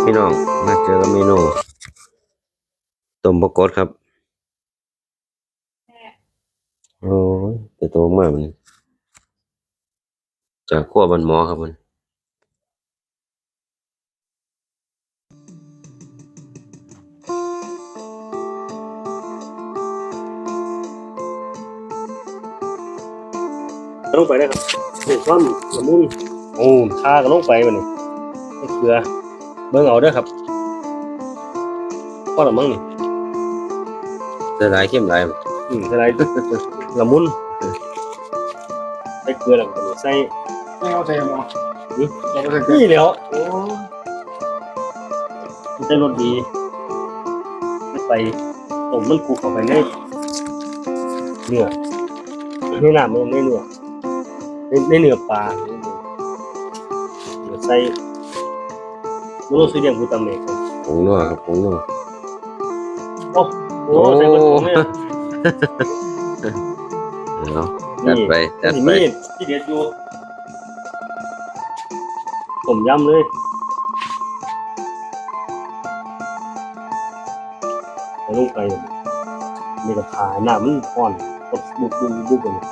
ครับพี่น้อง มาเจอกับเมนูต้มบกกดครับ โอ้ยแต่โตมากมันจากขั้วบันหมอครับมันลงไปได้ครับเด็ดซ้อมละมุนโอ้ชาก็ลงไปมันนี่ไอ้เกลือ เบิ่งเอาเด้อครับพอละมั้งนี่จะหลายเข้มหลายอืมอะไรละมุนใส่เกลือแล้วก็ใส่ไม่เอาใจหมอนี่เราไม่ใช่นี่แล้วโอ้มันได้รสดีไม่ไปต้มมันคลุกเข้าไปในเนื้อในน้ำมันในเนื้อในในเนื้อปลาเดี๋ยวใส่ โมโนซีเดียมกลูตาเมตครับผงนัวครับผงนัวโอ้โหใส่กระถุงเนี่ยเอาจัดไปจัดนี่ไปมีดที่เด็ดอยู่ผมยำเลยใส่ลงไปนี่ก็ผ่าหน้ามันอ่อนกดบุบบุบบุบเลย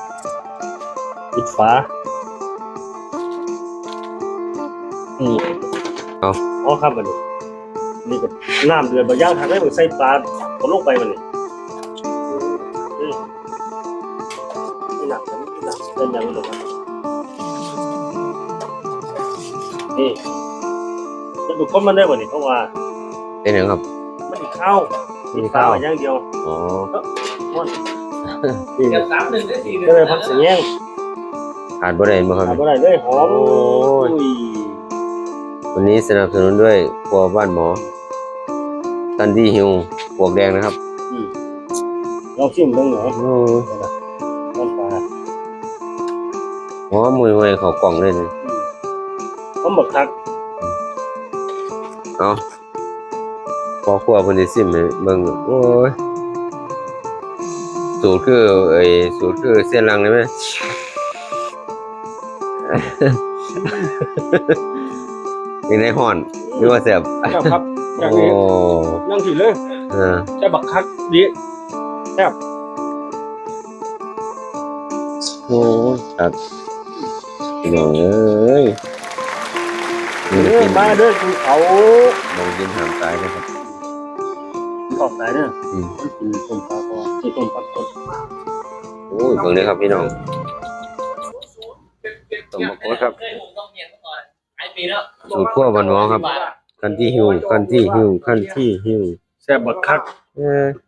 ปิดฝานี่ อ๋อครับมันนี้นี่ก็น้ำเดือดบะย่างทางได้เหมือนใส่ปลาก็ลงไปมันนี่อืมนี่หนักนะนี่หนักเล่นยังไม่ลงมานี่จะดูคนมันได้บ่นี่เพราะว่าเป็นยังครับมันมีข้าวมีข้าวอย่างเดียวอ๋อนี่เกือบสามหนึ่งได้สี่หนึ่งก็เลยพักเสียงขาดบ่ได้บ่ครับทำอะไรเลยหอมโอ้ยอุ้ย วันนี้สนับสนุนด้วยครัวบ้านหมอ ตันดี้ฮิวปวกแดงนะครับลองชิมเบ้างหน่อยโอ้ยต้นปลาหอมมวยมวยๆเขากล่องเลยนี่หอมบักคักเอาพอครัวเพิ่นสิซิมให้เบิ่งโอ้ยสูตรคือไอ้สูตรคือเส้นลังเลยไหม เป็นในห่อนหรือว่าแซ่บเจ้าครับจากโอ้นี้นั่งถือเลยเออเจ้าบักคักดีโอ้ยครับพี่น้องเอ้ยเอนี่อกินมาเด้อคือเขาลองกินทางตายนะครับขอบใจเด้ออืมกินต้มปลาก่อนที่ต้มปลากดโอ้ยเบิ่งเลยครับพี่น้องต้มมะกรูดครับ สูตรขั้วบันหมอครับคันที่หิวคันที่หิวคันที่หิวแซ่บบักคัก เออมันหมดเป็น